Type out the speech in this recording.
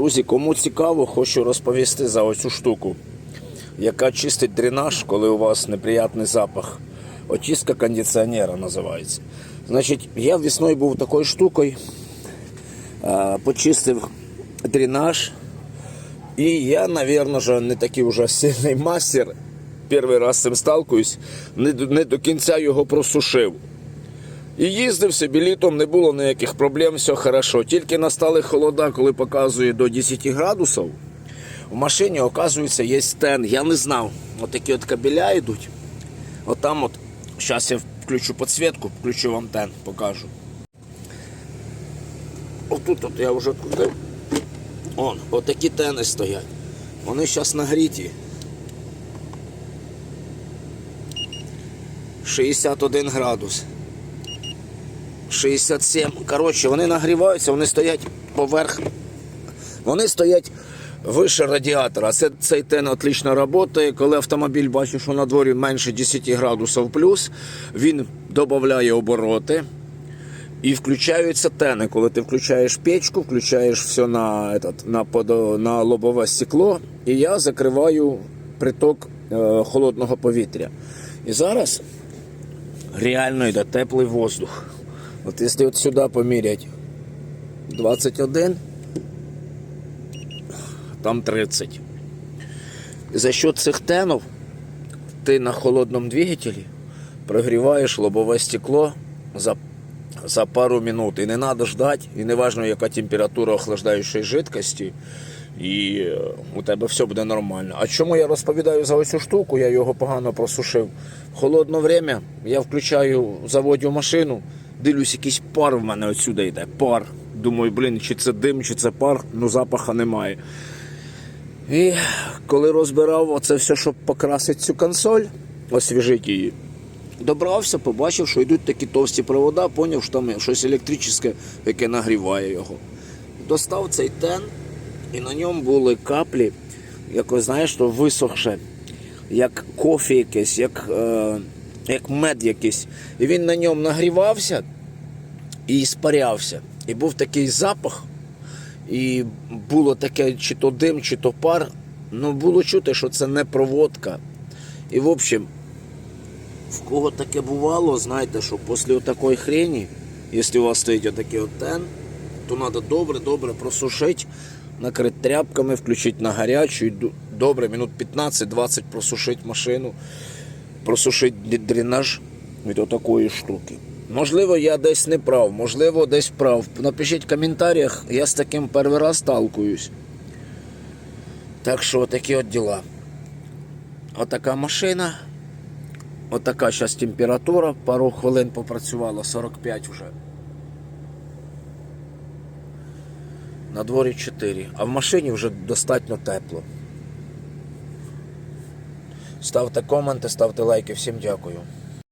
Друзі, кому цікаво, хочу розповісти за оцю штуку, яка чистить дренаж, коли у вас неприятний запах. Очистка кондиціонера називається. Значить, я весною був такою штукою, почистив дренаж. І я, мабуть, не такий вже сильний мастер. Перший раз з цим сталкуюсь, не до кінця його просушив. І їздив собі літом, не було ніяких проблем, все хорошо. Тільки настали холода, коли показує до 10 градусів. В машині, оказується, є стен. Я не знав. От от кабеля йдуть. От там от, зараз я включу підсвітку, включу вам тен, покажу. Отут от я вже крутив. Он, отакі тени стоять. Вони зараз нагріті. 61 градус. 67. Коротше, вони нагріваються, вони стоять поверх. Вони стоять вище радіатора. Це, цей тен отлично працює. Коли автомобіль бачить, що на дворі менше 10 градусів плюс, він додає обороти. І включаються тени. Коли ти включаєш печку, включаєш все на, этот, на, на лобове стекло, і я закриваю приток е, холодного повітря. І зараз реально йде теплий воздух. От якщо от сюди поміряти 21, там 30. За счет цих тенів ти на холодному двигателі прогріваєш лобове стекло за, за пару минут. І не треба ждати, і не важливо, яка температура охлаждаючої жидкості. І е, у тебе все буде нормально. А чому я розповідаю за оцю штуку? Я його погано просушив. В холодне время я включаю, заводю машину, дивлюсь, якийсь пар в мене отсюди йде. Пар. Думаю, блін, чи це дим, чи це пар, ну запаха немає. І коли розбирав оце все, щоб покрасити цю консоль, освіжити її, добрався, побачив, що йдуть такі товсті провода, поняв, що там щось електричне, яке нагріває його. Достав цей тен, і на ньому були каплі, якось, знаєш, то висохше, як кофе якесь, як, е, як мед якийсь. І він на ньому нагрівався і іспарявся. І був такий запах, і було таке, чи то дим, чи то пар. Ну, було чути, що це не проводка. І в общем, в кого таке бувало, знаєте, що після такої хрені, якщо у вас стоїть отакий от тен, то треба добре-добре просушити, накрити тряпками, включити на гарячу і добре, минут 15-20 просушити машину, просушити дренаж від отакої штуки. Можливо, я десь не прав, можливо, десь прав. Напишіть в коментарях, я з таким перший раз сталкуюсь. Так що такі от діла. Отака машина. Отака зараз температура, пару хвилин попрацювала, 45 вже. На дворі 4, а в машині вже достатньо тепло. Ставте коменти, ставте лайки, всім дякую.